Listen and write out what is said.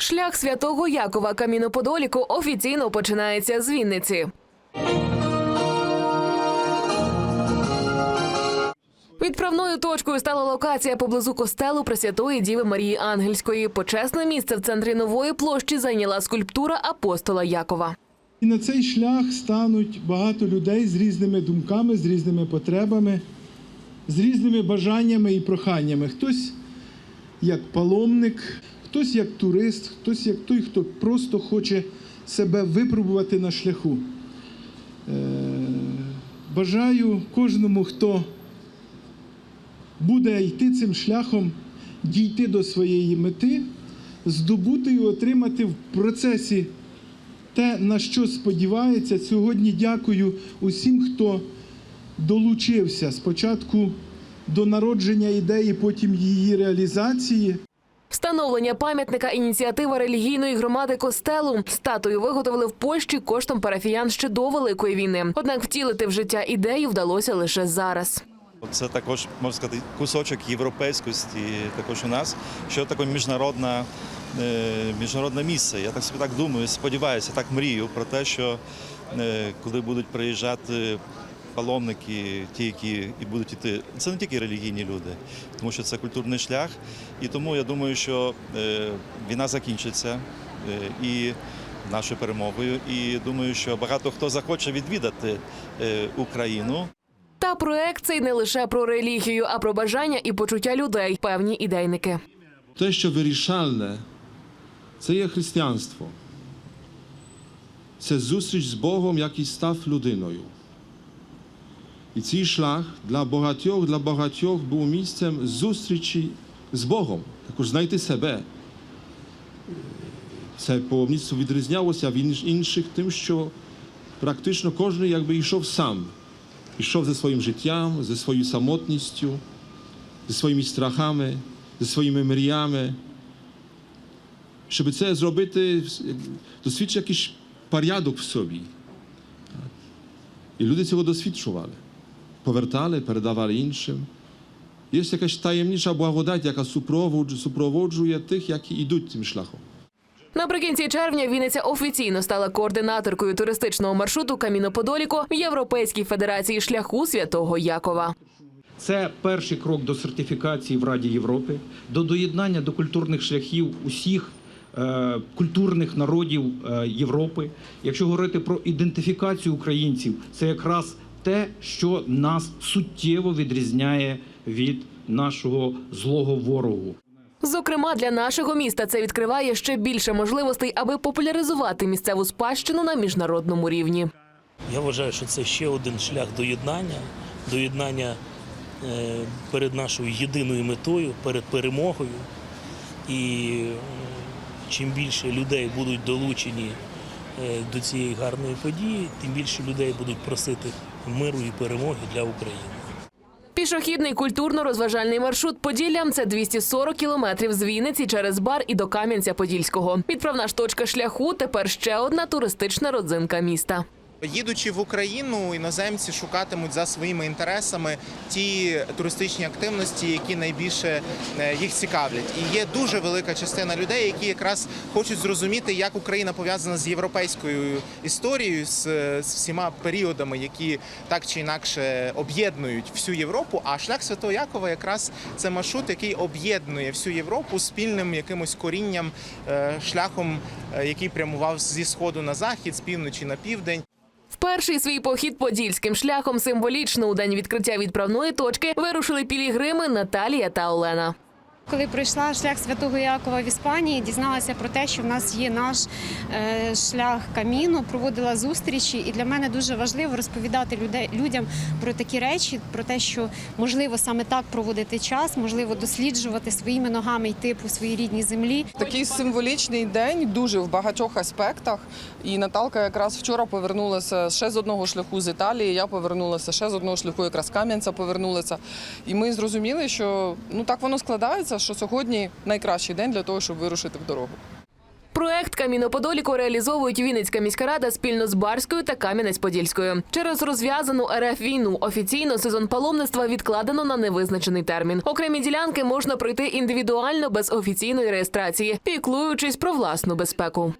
Шлях святого Якова Каміноподоліку офіційно починається з Вінниці. Відправною точкою стала локація поблизу костелу Пресвятої Діви Марії Ангельської. Почесне місце в центрі нової площі зайняла скульптура апостола Якова. І на цей шлях стануть багато людей з різними думками, з різними потребами, з різними бажаннями і проханнями. Хтось як паломник, хтось як турист, хтось як той, хто просто хоче себе випробувати на шляху. Е, Бажаю кожному, хто буде йти цим шляхом, дійти до своєї мети, здобути і отримати в процесі те, на що сподівається. Сьогодні дякую усім, хто долучився спочатку до народження ідеї, потім її реалізації. Встановлення пам'ятника ініціатива релігійної громади костелу. Статую виготовили в Польщі коштом парафіян ще до Великої війни. Однак втілити в життя ідею вдалося лише зараз. Це також можна сказати кусочок європейськості також у нас, що таке міжнародна, е, міжнародне місце. Я так собі так думаю, сподіваюся, так мрію про те, що е, коли будуть приїжджати паломники, ті, які і будуть іти, це не тільки релігійні люди, тому що це культурний шлях. І тому я думаю, що е, війна закінчиться е, і нашою перемогою. І думаю, що багато хто захоче відвідати е, Україну. Та проект цей не лише про релігію, а про бажання і почуття людей. Певні ідейники. Те, що вирішальне, це є християнство. Це зустріч з Богом, який став людиною. І цей шлях для багатьох, для багатьох був місцем зустрічі з Богом, також знайти себе. Це паломництво відрізнялося від інших тим, що практично кожен якби йшов сам. Йшов зі своїм життям, зі своєю самотністю, зі своїми страхами, зі своїми мріями. Щоб це зробити, досвідчити якийсь порядок в собі. І люди цього досвідчували. Повертали, передавали іншим. Є якась таємнича благодать, яка супроводжує, супроводжує тих, які йдуть цим шляхом. Наприкінці червня Вінниця офіційно стала координаторкою туристичного маршруту Каміноподоліко в Європейській федерації шляху святого Якова. Це перший крок до сертифікації в Раді Європи, до доєднання до культурних шляхів усіх е, культурних народів е, Європи. Якщо говорити про ідентифікацію українців, це якраз те, що нас суттєво відрізняє від нашого злого ворогу. Зокрема, для нашого міста це відкриває ще більше можливостей, аби популяризувати місцеву спадщину на міжнародному рівні. Я вважаю, що це ще один шлях доєднання, доєднання е, перед нашою єдиною метою, перед перемогою. І е, чим більше людей будуть долучені до цієї гарної події, тим більше людей будуть просити миру і перемоги для України. Пішохідний культурно-розважальний маршрут Поділлям – це 240 кілометрів з Вінниці через бар і до Кам'янця-Подільського. Відправна ж точка шляху тепер ще одна туристична родзинка міста. Їдучи в Україну, іноземці шукатимуть за своїми інтересами ті туристичні активності, які найбільше е, їх цікавлять. І є дуже велика частина людей, які якраз хочуть зрозуміти, як Україна пов'язана з європейською історією, з, з всіма періодами, які так чи інакше об'єднують всю Європу. А шлях Святого Якова якраз це маршрут, який об'єднує всю Європу спільним якимось корінням, е, шляхом, е, який прямував зі сходу на захід, з півночі на південь. Перший свій похід подільським шляхом символічно у день відкриття відправної точки вирушили пілігрими Наталія та Олена. Коли пройшла шлях Святого Якова в Іспанії, дізналася про те, що в нас є наш е, шлях каміну, проводила зустрічі, і для мене дуже важливо розповідати людей, людям про такі речі, про те, що можливо саме так проводити час, можливо, досліджувати своїми ногами йти по своїй рідній землі. Такий символічний день дуже в багатьох аспектах. І Наталка якраз вчора повернулася ще з одного шляху з Італії. Я повернулася ще з одного шляху, якраз Кам'янця повернулася. І ми зрозуміли, що ну так воно складається, що сьогодні найкращий день для того, щоб вирушити в дорогу. Проект Каміноподоліку реалізовують Вінницька міська рада спільно з Барською та Кам'янець-Подільською. Через розв'язану РФ війну офіційно сезон паломництва відкладено на невизначений термін. Окремі ділянки можна пройти індивідуально без офіційної реєстрації, піклуючись про власну безпеку.